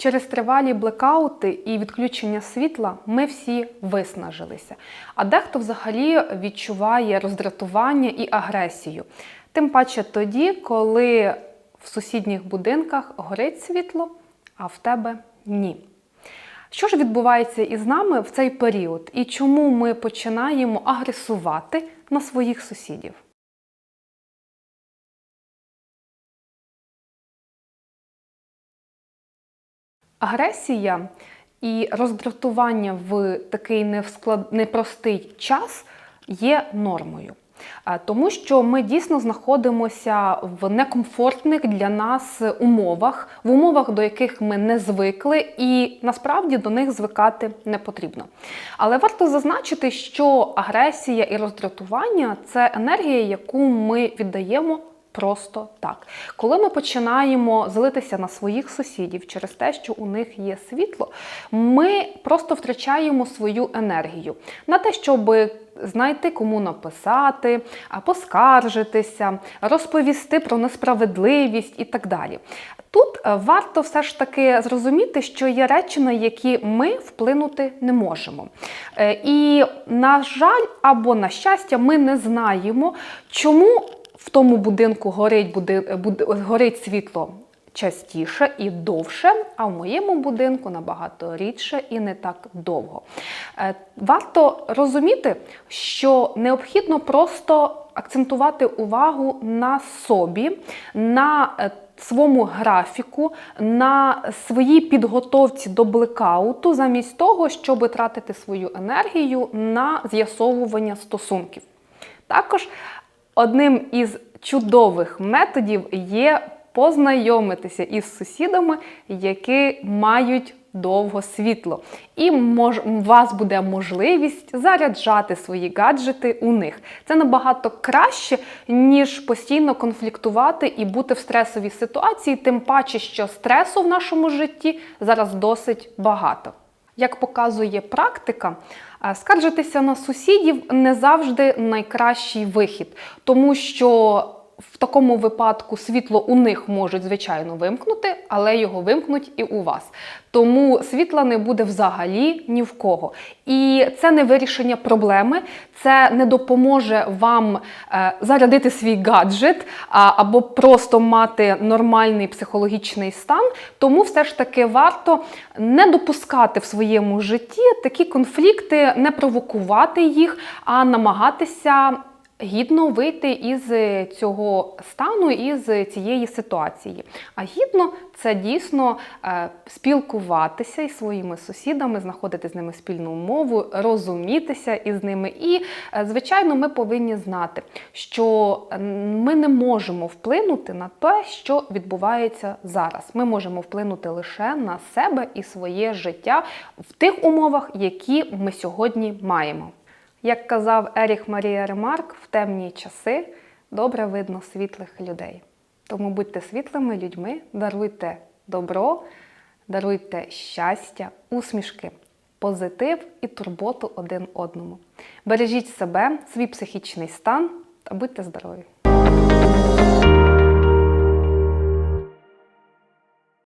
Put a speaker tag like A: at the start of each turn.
A: Через тривалі блекаути і відключення світла ми всі виснажилися. А дехто взагалі відчуває роздратування і агресію. Тим паче тоді, коли в сусідніх будинках горить світло, а в тебе ні. Що ж відбувається із нами в цей період і чому ми починаємо агресувати на своїх сусідів? Агресія і роздратування в такий невсклад... непростий час є нормою. Тому що ми дійсно знаходимося в некомфортних для нас умовах, в умовах, до яких ми не звикли, і насправді до них звикати не потрібно. Але варто зазначити, що агресія і роздратування це енергія, яку ми віддаємо Просто так. Коли ми починаємо злитися на своїх сусідів через те, що у них є світло, ми просто втрачаємо свою енергію на те, щоб знайти кому написати, поскаржитися, розповісти про несправедливість і так далі. Тут е, варто все ж таки зрозуміти, що є речі, на які ми вплинути не можемо. Е, І, на жаль, або на щастя, ми не знаємо, чому в тому будинку горить, буди, буд- горить світло частіше і довше, а в моєму будинку набагато рідше і не так довго. Е, Варто розуміти, що необхідно просто акцентувати увагу на собі, на е, своєму графіку, на своїй підготовці до блекауту, замість того, щоб тратити свою енергію на з'ясовування стосунків. Також одним із чудових методів є познайомитися із сусідами, які мають довго світло. І мож, у вас буде можливість заряджати свої гаджети у них. Це набагато краще, ніж постійно конфліктувати і бути в стресовій ситуації, тим паче, що стресу в нашому житті зараз досить багато. Як показує практика, е, скаржитися на сусідів не завжди найкращий вихід, тому що в такому випадку світло у них можуть, звичайно, вимкнути, але його вимкнуть і у вас. Тому світла не буде взагалі ні в кого. І це не вирішення проблеми, це не допоможе вам е, зарядити свій гаджет або просто мати нормальний психологічний стан. Тому все ж таки варто не допускати в своєму житті такі конфлікти, не провокувати їх, а намагатися гідно вийти із цього стану, із цієї ситуації. А гідно це дійсно е, спілкуватися із своїми сусідами, знаходити з ними спільну мову, розумітися із ними. І, е, звичайно, ми повинні знати, що е, ми не можемо вплинути на те, що відбувається зараз. Ми можемо вплинути лише на себе і своє життя в тих умовах, які ми сьогодні маємо. Як казав Еріх Марія Ремарк, в темні часи добре видно світлих людей. Тому будьте світлими людьми, даруйте добро, даруйте щастя, усмішки, позитив і турботу один одному. Бережіть себе, свій психічний стан та будьте здорові!